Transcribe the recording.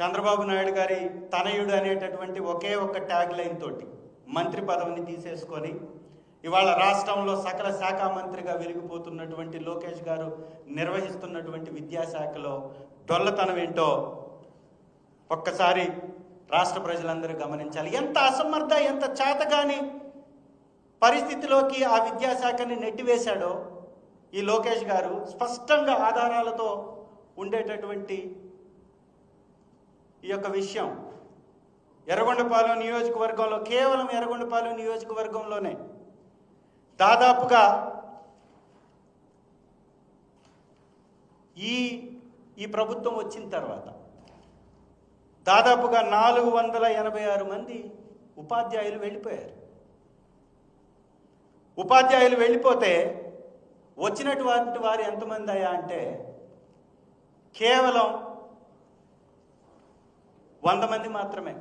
చంద్రబాబు నాయుడు గారి తనయుడు అనేటటువంటి ఒకే ఒక్క ట్యాగ్ లైన్ తోటి మంత్రి పదవిని తీసేసుకొని ఇవాళ రాష్ట్రంలో సకల శాఖ మంత్రిగా వెలిగిపోతున్నటువంటి లోకేష్ గారు నిర్వహిస్తున్నటువంటి విద్యాశాఖలో డొల్లతనం ఏంటో ఒక్కసారి రాష్ట్ర ప్రజలందరూ గమనించాలి. ఎంత అసమర్థ ఎంత చేతగాని పరిస్థితిలోకి ఆ విద్యాశాఖని నెట్టివేశాడో ఈ లోకేష్ గారు స్పష్టంగా ఆధారాలతో ఉండేటటువంటి ఈ యొక్క విషయం. ఎర్రగొండపాలెం నియోజకవర్గంలో కేవలం ఎర్రగొండపాలెం నియోజకవర్గంలోనే దాదాపుగా ఈ ఈ ప్రభుత్వం వచ్చిన తర్వాత దాదాపుగా నాలుగు వందల ఎనభై ఆరు మంది ఉపాధ్యాయులు వెళ్ళిపోయారు. ఉపాధ్యాయులు వెళ్ళిపోతే వచ్చినటువంటి వారు ఎంతమంది అయ్యా అంటే కేవలం వంద మంది మాత్రమే.